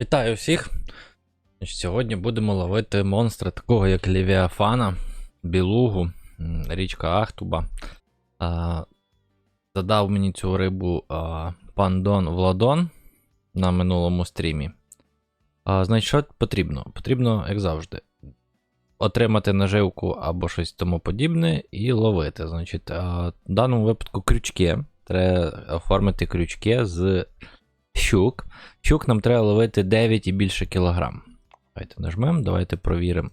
Вітаю всіх! Сьогодні будемо ловити монстра такого як Левіафана, Білугу, річка Ахтуба. Задав мені цю рибу а, пан Владон на минулому стрімі. Значить, що потрібно? Потрібно, як завжди, отримати наживку або щось тому подібне і ловити. Значить, в даному випадку крючки. Треба оформити крючки з щук. Щук нам треба ловити 9 і більше кілограм. Давайте нажмемо, давайте провіримо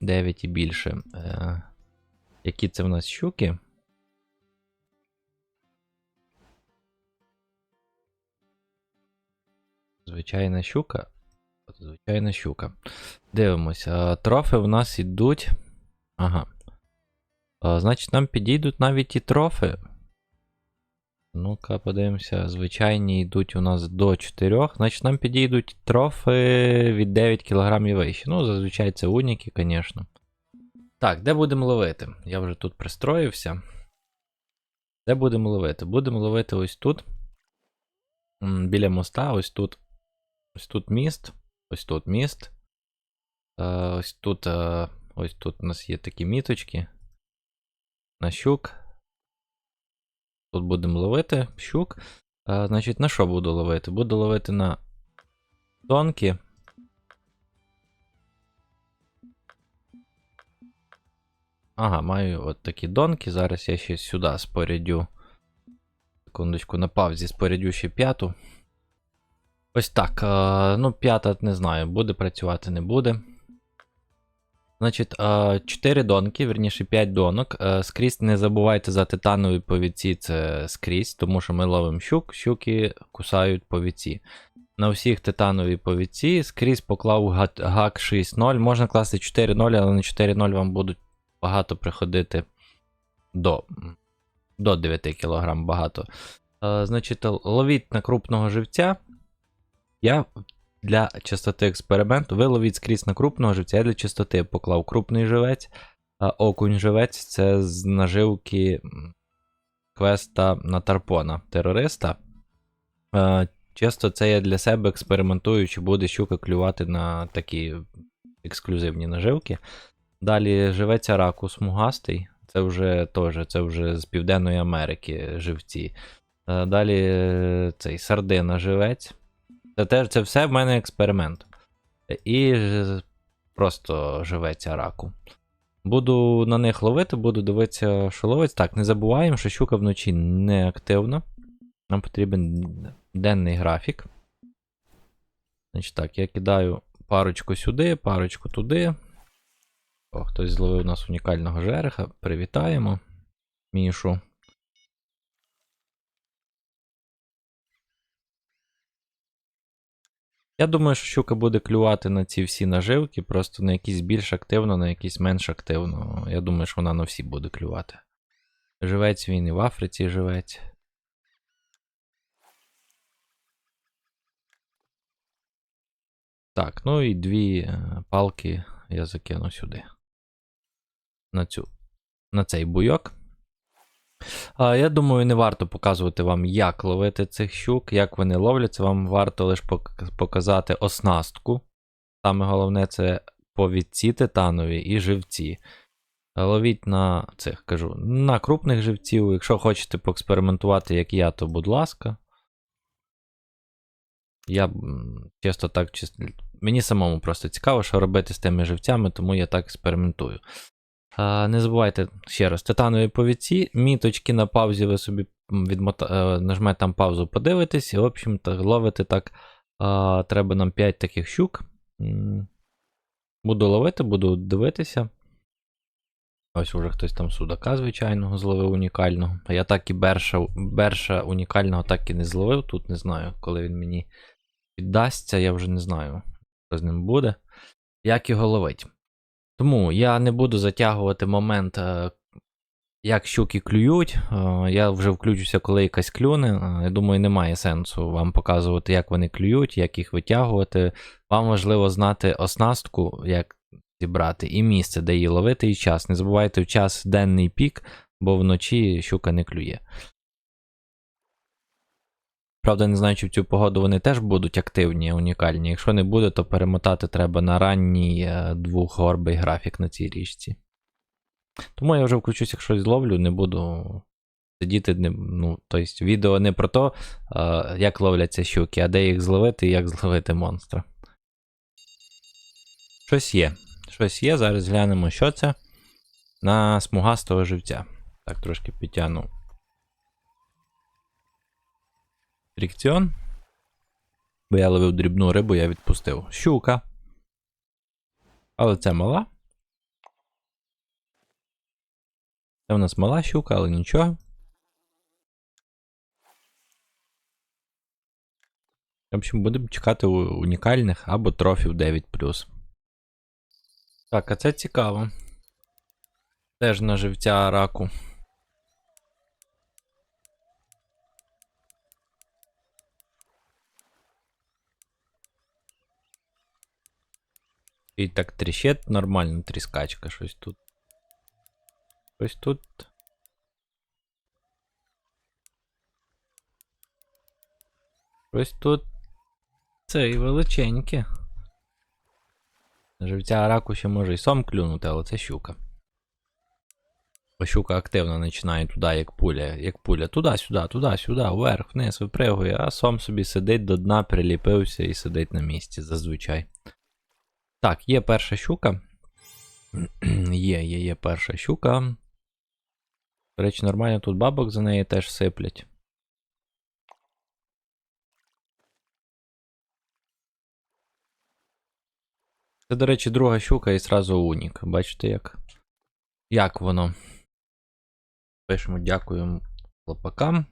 9 і більше. Е, які це в нас щуки? Звичайна щука. Звичайна щука. Дивимося. Трофи в нас ідуть. Ага. Значить, нам підійдуть навіть і трофи. Ну-ка, подивимося. Звичайні йдуть у нас до 4. Значить, нам підійдуть трофи від 9 кг і вище. Ну, зазвичай це уніки, звісно. Так, де будемо ловити? Я вже тут пристроївся. Де будемо ловити? Будемо ловити ось тут. Біля моста, ось тут. Ось тут міст. Ось тут міст. Е, ось тут. е, ось тут у нас є такі міточки. На щук. Тут будемо ловити щук. А, значить, на що буду ловити? Буду ловити на донки. Ага, маю от такі донки. Зараз я ще сюди спорядю. Секундочку, на паузі спорядю ще п'яту. Ось так. ну, п'ята не знаю, буде працювати, не буде. Значить, 4 донки, верніше 5 донок. Е, Скрізь не забувайте за титанові повідці, це скрізь, тому що ми ловимо щук, щуки кусають повідці. На всіх титанові повідці скрізь поклав га- гак 6.0. Можна класти 4.0, але на 4.0 вам будуть багато приходити до, до 9 кг багато. Е, Значить, ловіть на крупного живця. Я для частоти експерименту ви ловіть скрізь на крупного живця. Я для частоти поклав крупний живець, а окунь живець це з наживки квеста на Тарпона терориста. Чисто це я для себе експериментую, чи буде щука клювати на такі ексклюзивні наживки. Далі живець раку смугастий. Це вже теж, це вже з Південної Америки живці. Далі е, цей сардина живець. Це теж це все в мене експеримент. І просто живеться раку. Буду на них ловити, буду дивитися, що ловить. Так, не забуваємо, що щука вночі не активна. Нам потрібен денний графік. Значить так, я кидаю парочку сюди, парочку туди. О, хтось зловив у нас унікального жереха. Привітаємо. Мішу. Я думаю, що щука буде клювати на ці всі наживки, просто на якісь більш активно, на якісь менш активно. Я думаю, що вона на всі буде клювати. Живець він і в Африці живець. Так, ну і дві е, палки я закину сюди. На цю. На цей буйок. Я думаю, не варто показувати вам, як ловити цих щук, як вони ловляться. Вам варто лише показати оснастку. Саме головне це повідці титанові і живці. Ловіть на цих, кажу, на крупних живців. Якщо хочете поекспериментувати, як я, то будь ласка. Я чисто так чисто. Мені самому просто цікаво, що робити з тими живцями, тому я так експериментую. Не забувайте ще раз, титанові повідці, міточки на паузі, ви собі відмота... е, нажмете там паузу, подивитесь, і, в общем, так, ловите так. Треба нам 5 таких щук. Буду ловити, буду дивитися. Ось уже хтось там судака звичайного зловив унікального. А я так і берша, берша унікального так і не зловив. Тут не знаю, коли він мені піддасться, я вже не знаю, що з ним буде. Як його ловить. Тому я не буду затягувати момент, е, як щуки клюють. Е, Я вже включуся, коли якась клюне. Е, Я думаю, немає сенсу вам показувати, як вони клюють, як їх витягувати. Вам важливо знати оснастку, як зібрати, і місце, де її ловити, і час. Не забувайте в час денний пік, бо вночі щука не клює. Правда, не знаю, чи в цю погоду вони теж будуть активні, унікальні. Якщо не буде, то перемотати треба на ранній е, двохгорбий графік на цій річці. Тому я вже включусь, якщо зловлю, не буду сидіти. Не, ну, тобто, відео не про те, як ловляться щуки, а де їх зловити і як зловити монстра. Щось є. Щось є. Зараз глянемо, що це. На смугастого живця. Так, трошки підтягну. Фрікціон. Бо я ловив дрібну рибу, я відпустив. Щука. Але це мала. Це в нас мала щука, але нічого. В общем, будемо чекати унікальних або трофів 9. Так, а це цікаво. Теж на живця раку. І так тріщить нормально, тріскачка, щось тут. Щось тут. Щось тут. Це і величеньке. Живця раку ще може і сом клюнути, але це щука. Бо щука активно починає туди, як пуля, як пуля. Туди-сюди, туди-сюди, вверх, вниз, випригує, а сом собі сидить до дна, приліпився і сидить на місці зазвичай. Так, є перша щука. є, є, є перша щука. До речі, нормально тут бабок за неї теж сиплять. Це, до речі, друга щука і зразу унік. Бачите, як? Як воно? Пишемо дякуємо хлопакам.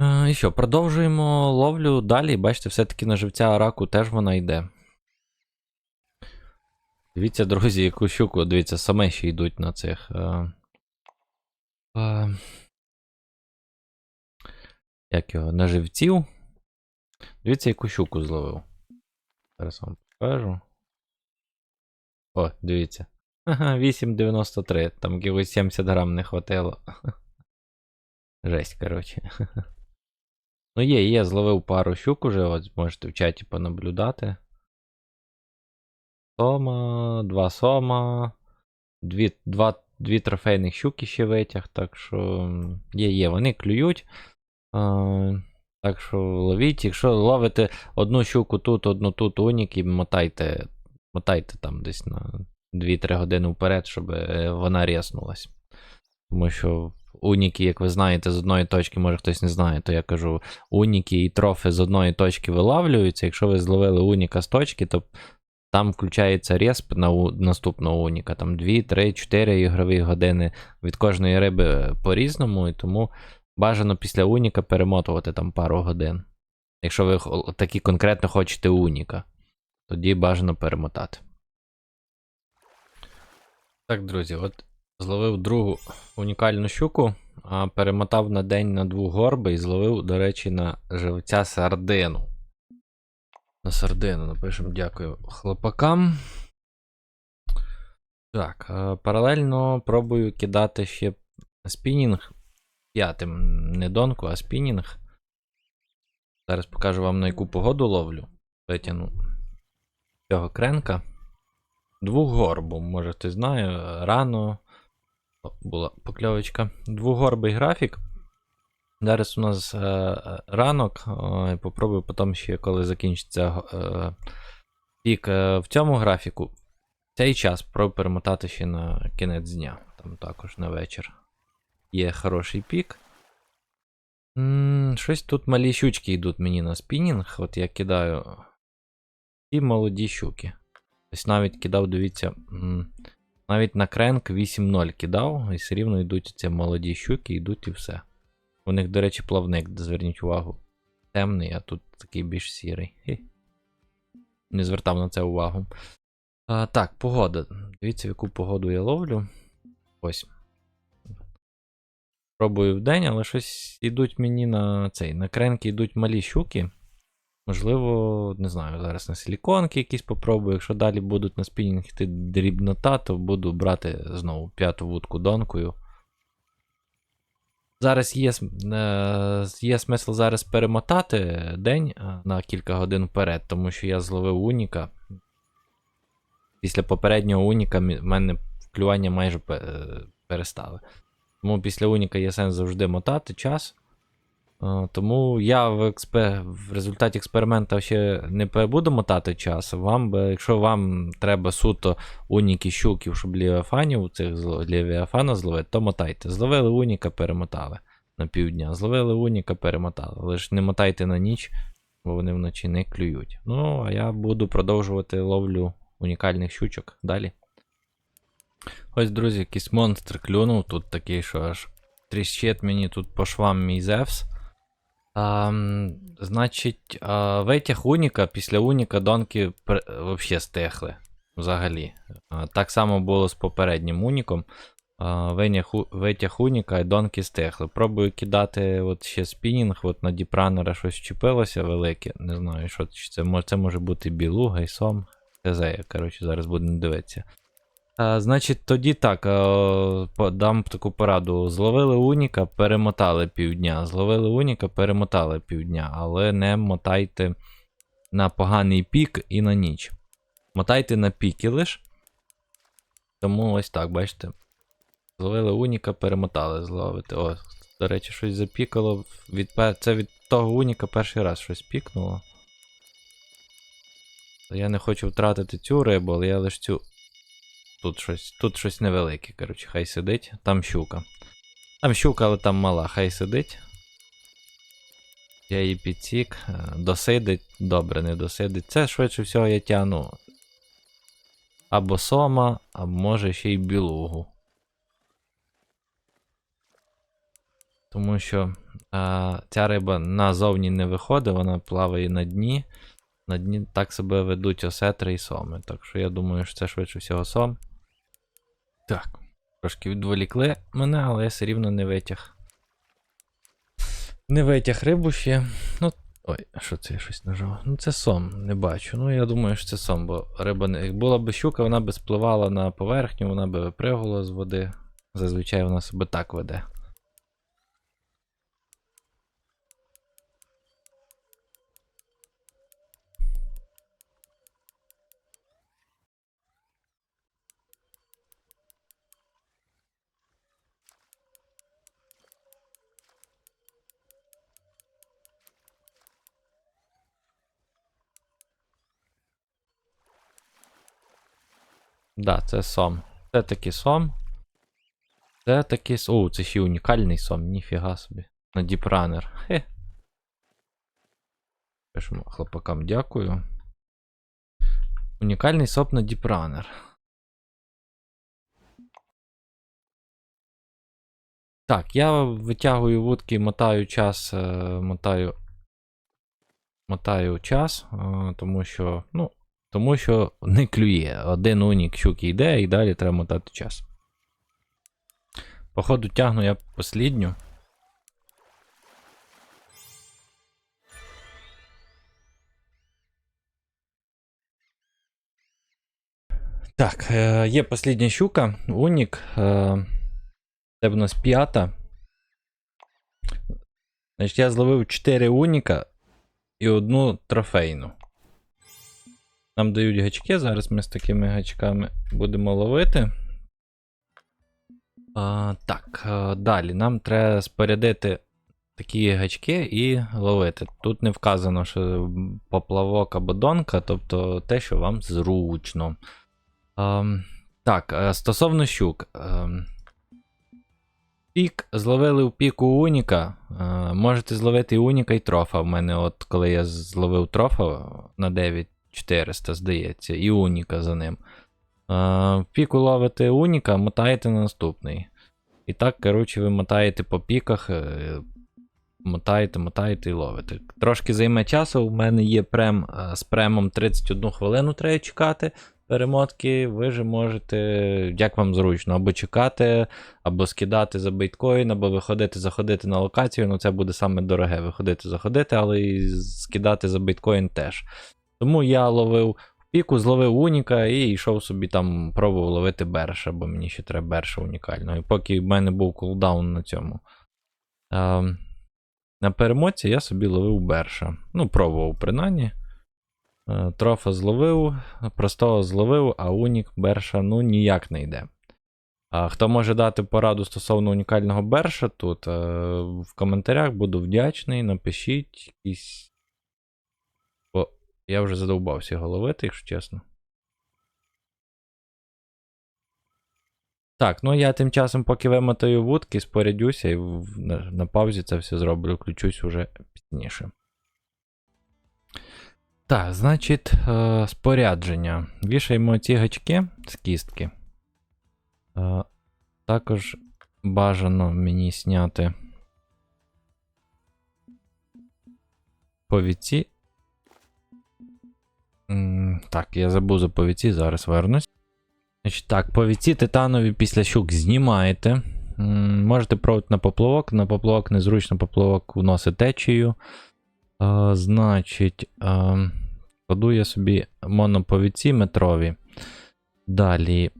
І що, продовжуємо ловлю далі. Бачите, все-таки на живця раку теж вона йде. Дивіться, друзі, яку щуку, дивіться, саме ще йдуть на цих. Е, е, як його? На живців. Дивіться, яку щуку зловив. Зараз вам покажу. О, дивіться. Ага, 8,93. Там якихось 70 грам не хватило. Жесть, коротше. Ну, є, є, зловив пару щук уже, от можете в чаті понаблюдати. Сома, два сома, дві, два, дві трофейних щуки ще витяг, так що є, є, вони клюють. А, так що ловіть. Якщо ловите одну щуку тут, одну тут, унік, і мотайте, мотайте там десь на 2-3 години вперед, щоб е, вона ріснулась. Тому що уніки, як ви знаєте, з одної точки, може хтось не знає, то я кажу, уніки і трофи з одної точки вилавлюються. Якщо ви зловили уніка з точки, то там включається респ на у... наступного уніка. Там 2, 3, 4 ігрові години від кожної риби по-різному, і тому бажано після уніка перемотувати там пару годин. Якщо ви такі конкретно хочете уніка, тоді бажано перемотати. Так, друзі, от зловив другу унікальну щуку, перемотав на день на двох горби і зловив, до речі, на живця сардину. На сардину напишемо дякую хлопакам. Так, е, паралельно пробую кидати ще спінінг п'ятим. Не донку, а спінінг. Зараз покажу вам на яку погоду ловлю. Витягну цього кренка. Двугорбу, може хтось знає, рано була покльовочка. Двугорбий графік. Зараз у нас е, е, ранок. Е, попробую потім ще, коли закінчиться е, пік е, в цьому графіку. Цей час спробую перемотати ще на кінець дня. Там також на вечір. Є хороший пік. м щось тут малі щучки йдуть мені на спінінг. От я кидаю. І молоді щуки. Ось навіть кидав, дивіться. м, навіть на кренк 8-0 кидав, і все рівно йдуть ці молоді щуки, йдуть і все. У них, до речі, плавник, зверніть увагу. Темний, а тут такий більш сірий. Хі. Не звертав на це увагу. А, так, погода. Дивіться, яку погоду я ловлю. Ось. Пробую в день, але щось йдуть мені на цей. На кренки йдуть малі щуки. Можливо, не знаю, зараз на силіконки якісь попробую. Якщо далі будуть на спінінг йти дрібнота, то буду брати знову п'яту вудку донкою. Зараз є, е, є смисл зараз перемотати день е, на кілька годин вперед, тому що я зловив уніка. Після попереднього уніка в мене клювання майже е, перестали. Тому після уніка є сенс завжди мотати час. Е, Тому я в, експе... в результаті експерименту ще не буду мотати час. Вам би, якщо вам треба суто уніки щуків, щоб лівіафанів цих лівіафана зловити, то мотайте. Зловили уніка, перемотали на півдня. Зловили уніка, перемотали. Лише не мотайте на ніч, бо вони вночі не клюють. Ну, а я буду продовжувати ловлю унікальних щучок далі. Ось, друзі, якийсь монстр клюнув. Тут такий, що аж тріщить мені тут по швам мій Зевс. А, значить, а, витяг Уніка, після Уніка донки взагалі стихли. Взагалі. А, так само було з попереднім Уніком. А, витяг Уніка і донки стихли. Пробую кидати от ще спінінг, от на діпранера щось вчепилося велике. Не знаю, що це це може бути білуга і сом. ТЗ, я, коротше, зараз буду не дивитися. А, значить, тоді так, е, дам таку пораду. Зловили Уніка, перемотали півдня. Зловили Уніка, перемотали півдня, але не мотайте на поганий пік і на ніч. Мотайте на піки лиш. Тому ось так, бачите. Зловили Уніка, перемотали зловити. О, до речі, щось запікало. Від, це від того Уніка перший раз щось пікнуло. Я не хочу втратити цю рибу, але я лише цю Тут щось, тут щось невелике, коротше, хай сидить. Там щука. Там щука, але там мала, хай сидить. Я її підсік. е, Досидить, добре, не досидить. Це швидше всього я тягну. Або сома, а може ще й білугу. Тому що а, ця риба назовні не виходить, вона плаває на дні. На дні так себе ведуть осетри і соми. Так що я думаю, що це швидше всього сом. Так. Трошки відволікли мене, але я все рівно не витяг. Не витяг рибу ще. Ну. Ой, що це я щось нажав? Ну це сом, не бачу. Ну я думаю, що це сом, бо риба не. Як була б щука, вона би спливала на поверхню, вона би випригувала з води. Зазвичай вона себе так веде. Да, це сом. Це таки сом. Це таки сом. О, це ще унікальний сом, ніфіга собі. На діпранер. Хе. Пишемо хлопакам дякую. Унікальний соп на діпранер. Так, я витягую вудки, мотаю час, е, мотаю. Мотаю час, е, тому що, ну, тому що не клює. Один унік щуки йде і далі треба мотати час. Походу, тягну я послідню. Так, е, є послідня щука, унік. Е, це в нас п'ята. Значить, я зловив 4 уніка і одну трофейну. Нам дають гачки, зараз ми з такими гачками будемо ловити. А, так, далі нам треба спорядити такі гачки і ловити. Тут не вказано, що поплавок або донка, тобто те, що вам зручно. А, так, стосовно щук. Пік зловили в піку Уніка. Можете зловити Уніка, і трофа. В мене, от коли я зловив трофа на 9400, здається, і Уніка за ним. В піку ловите Уніка, мотаєте на наступний. І так, коротше, ви мотаєте по піках, е, мотаєте, мотаєте і ловите. Трошки займе часу. У мене є прем е, з премом 31 хвилину треба чекати. Перемотки, ви ж можете, як вам зручно, або чекати, або скидати за біткоін, або виходити, заходити на локацію. Ну, це буде саме дороге виходити, заходити, але і скидати за біткоін теж. Тому я ловив піку, зловив уніка і йшов собі там, пробував ловити берша, бо мені ще треба берша унікального. І поки в мене був кулдаун на цьому. Е, на перемотці я собі ловив берша. Ну, пробував принаймні. Е, Трофа зловив, простого зловив, а унік берша ну ніяк не йде. А хто може дати пораду стосовно унікального берша тут, е, в коментарях буду вдячний. Напишіть якісь. Я вже задовбався його ловити, якщо чесно. Так, ну я тим часом, поки вимотаю вудки, спорядюся і на, паузі це все зроблю, включусь уже пізніше. Так, значить, е, спорядження. Вішаємо ці гачки з кістки. Е, також бажано мені зняти повіці. Так, я забув за повіці, зараз вернусь. Значить, так, повіці титанові після щук знімаєте. Можете пробувати на поплавок. На поплавок незручно, поплавок вносить течію. А, значить, а, кладу я собі моноповіці метрові. Далі.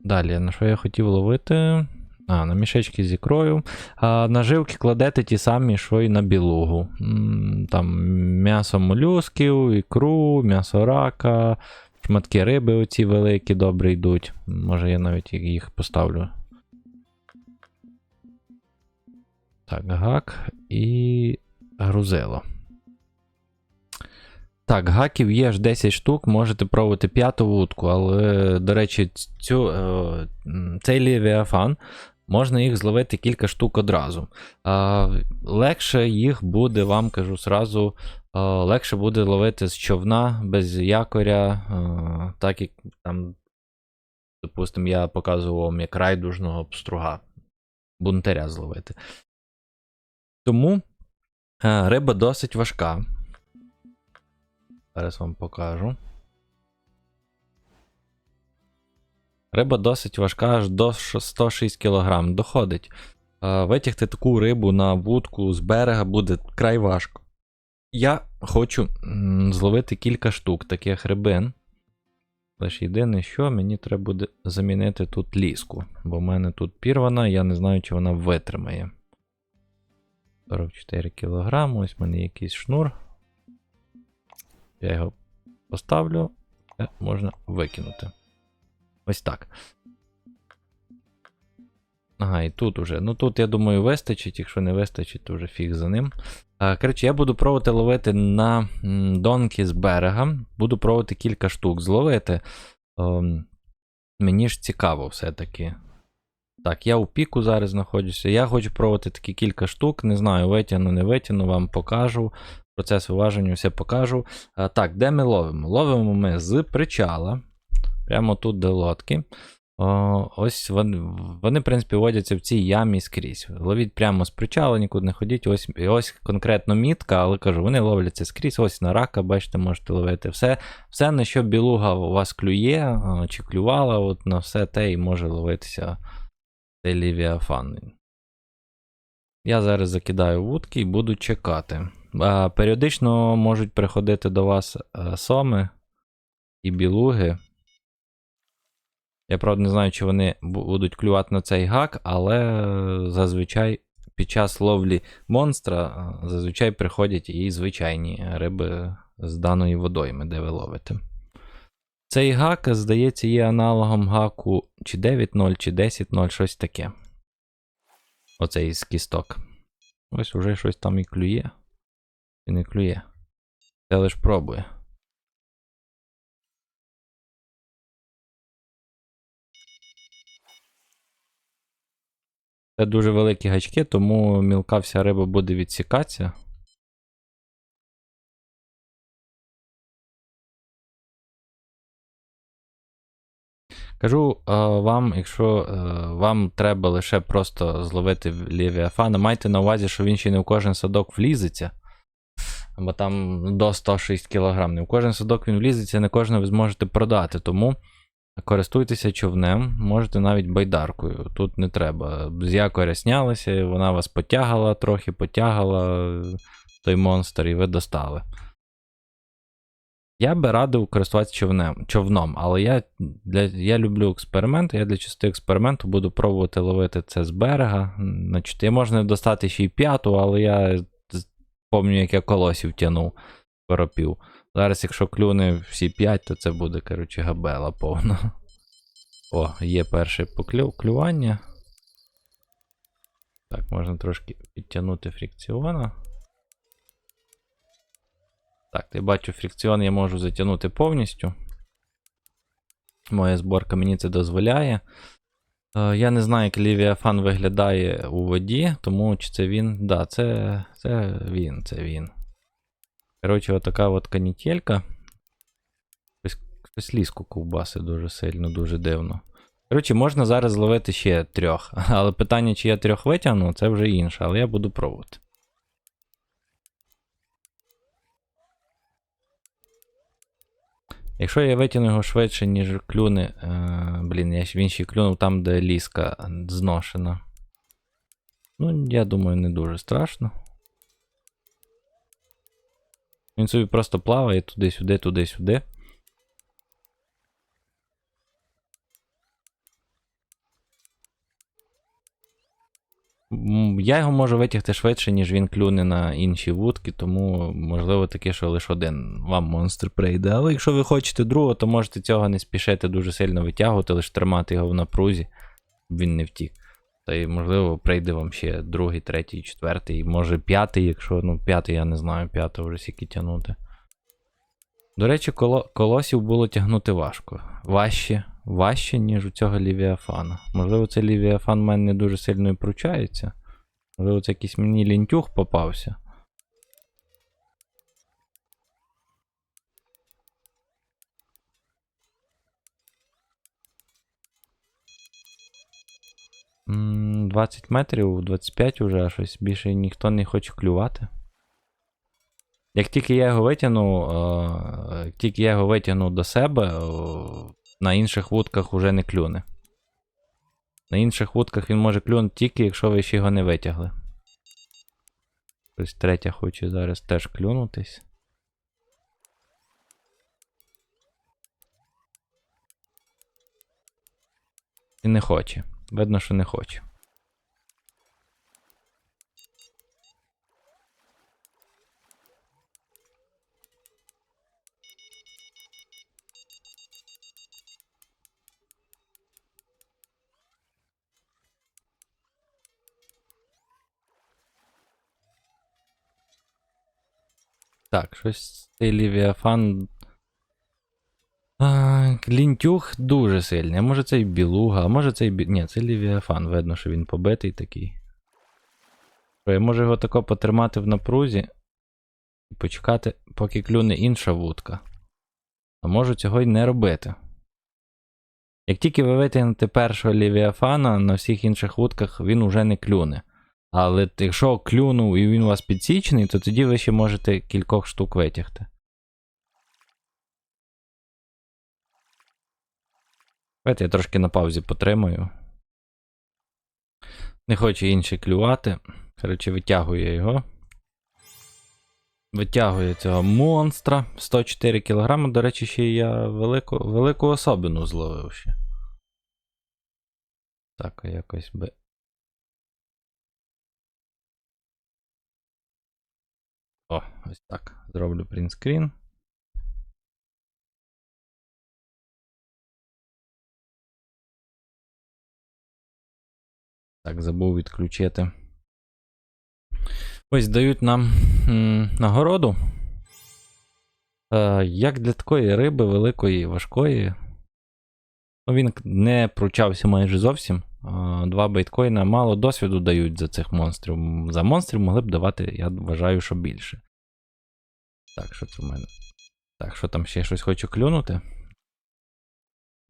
Далі, на що я хотів ловити? А, на мішечки з ікрою. А, наживки кладете ті самі, що й на білугу. Там м'ясо молюсків, ікру, м'ясо рака, шматки риби оці великі добре йдуть. Може я навіть їх поставлю. Так, гак і грузило. Так, гаків є аж 10 штук, можете пробувати п'яту вудку, але, до речі, цю, е, цей лівіафан можна їх зловити кілька штук одразу. Легше їх буде, вам кажу зразу, е, легше буде ловити з човна без якоря, так як там, допустимо, я показував вам як райдужного пструга, бунтаря зловити. Тому риба досить важка. Зараз вам покажу. Риба досить важка, аж до 106 кг доходить. Е, Витягти таку рибу на вудку з берега буде край важко. Я хочу зловити кілька штук таких рибин. Лише єдине, що мені треба буде замінити тут ліску, бо в мене тут пірвана, я не знаю, чи вона витримає. 44 кг, ось в мене якийсь шнур. Я його поставлю, і можна викинути. Ось так. Ага, і тут уже. Ну тут, я думаю, вистачить. Якщо не вистачить, то вже фіг за ним. Коротше, я буду пробувати ловити на донки з берега. Буду пробувати кілька штук зловити. Ем, мені ж цікаво все-таки. Так, я у піку зараз знаходжуся. Я хочу пробувати такі кілька штук. Не знаю, витягну, не витягну, вам покажу. Процес виваження все покажу. Так, де ми ловимо? Ловимо ми з причала. Прямо тут де лодки. О, ось вони, вони, в принципі, водяться в цій ямі скрізь. Ловіть прямо з причала, нікуди не ходіть. Ось, ось конкретно мітка, але кажу, вони ловляться скрізь. Ось на рака, бачите, можете ловити. Все, все на що білуга у вас клює, чи клювала, от на все те і може ловитися цей лівіафан. Я зараз закидаю вудки і буду чекати. Періодично можуть приходити до вас е, соми і білуги. Я правда не знаю, чи вони будуть клювати на цей гак, але зазвичай під час ловлі монстра е, зазвичай приходять і звичайні риби з даної водойми, де ви ловите. Цей гак, здається, є аналогом гаку чи 9.0, чи 10.0, щось таке. Оцей із кісток. Ось уже щось там і клює. Чи не клює. Це лиш пробує. Це дуже великі гачки, тому мілка вся риба буде відсікатися. Кажу е, вам, якщо е, вам треба лише просто зловити лівіафана, майте на увазі, що він ще не в кожен садок влізеться. Бо там до 106 кг. Не в кожен садок він влізеться, не кожного ви зможете продати. Тому користуйтеся човнем, можете навіть байдаркою. Тут не треба. З якоря снялися, вона вас потягала, трохи потягала той монстр, і ви достали. Я би радив користуватися човнем, човном, але я, для, я люблю експерименти. Я для чистого експерименту буду пробувати ловити це з берега. Значить, я можна достати ще й п'яту, але я пам'ятаю, як я колосів тянув коропів. Зараз, якщо клюне всі 5, то це буде, коротше, габела повна. О, є перше поклю... клювання. Так, можна трошки підтягнути фрикціона. Так, я бачу, фрикціон я можу затягнути повністю. Моя зборка мені це дозволяє. Е, я не знаю, як Лівіафан виглядає у воді, тому чи це він. Да, це, це він, це він. Коротше, отака от канітелька. Щось, щось ліску ковбаси дуже сильно, дуже дивно. Коротше, можна зараз зловити ще трьох. Але питання, чи я трьох витягну, це вже інше, але я буду пробувати. Якщо я витягну його швидше, ніж клюне. Е, блін, я, він ще клюнув там, де ліска зношена. Ну, я думаю, не дуже страшно. Він собі просто плаває туди-сюди, туди-сюди. Я його можу витягти швидше, ніж він клюне на інші вудки, тому можливо таке, що лише один вам монстр прийде. Але якщо ви хочете другого, то можете цього не спішити дуже сильно витягувати, лише тримати його в напрузі, щоб він не втік. Та й можливо прийде вам ще другий, третій, четвертий, може п'ятий, якщо ну п'ятий, я не знаю, п'ятий вже скільки тягнути. До речі, коло, колосів було тягнути важко. Важче, важче, ніж у цього Лівіафана. Можливо, цей Лівіафан в мене не дуже сильно і пручається. Можливо, це якийсь мені лінтюх попався. М, 20 метрів, 25 уже, щось більше ніхто не хоче клювати. Як тільки я його витягну, е, тільки я його витягну до себе, на інших вудках уже не клюне. На інших вудках він може клюнути тільки, якщо ви ще його не витягли. Ось третя хоче зараз теж клюнутись. І не хоче. Видно, що не хоче. Так, щось цей Лівіафан. А, лінтюх дуже сильний. А може цей білуга, а може цей бі... Ні, це Лівіафан. Видно, що він побитий такий. Я можу його тако потримати в напрузі і почекати, поки клюне інша вудка. А можу цього й не робити. Як тільки ви витягнете першого Лівіафана, на всіх інших вудках він уже не клюне. Але якщо клюнув і він у вас підсічений, то тоді ви ще можете кількох штук витягти. Давайте я трошки на паузі потримаю. Не хочу інший клювати. Коротше, витягую його. Витягую цього монстра. 104 кг. До речі, ще я велику, велику особину зловив ще. Так, якось би. О, ось так. Зроблю принтскрін. Так, забув відключити. Ось дають нам нагороду. Е, як для такої риби великої, важкої. Ну, він не пручався майже зовсім. Е, два бейткоїна мало досвіду дають за цих монстрів. За монстрів могли б давати, я вважаю, що більше. Так, що це в мене? Так, що там ще щось хочу клюнути?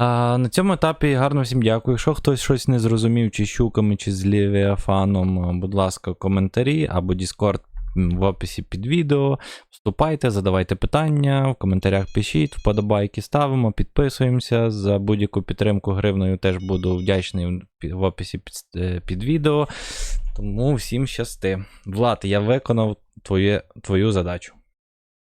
А, на цьому етапі гарно всім дякую. Якщо хтось щось не зрозумів, чи з щуками, чи з Лівіафаном, будь ласка, коментарі або Discord в описі під відео. Вступайте, задавайте питання, в коментарях пишіть, вподобайки ставимо, підписуємося. За будь-яку підтримку гривною теж буду вдячний в описі під, е, під відео. Тому всім щасти. Влад, я виконав твоє, твою задачу.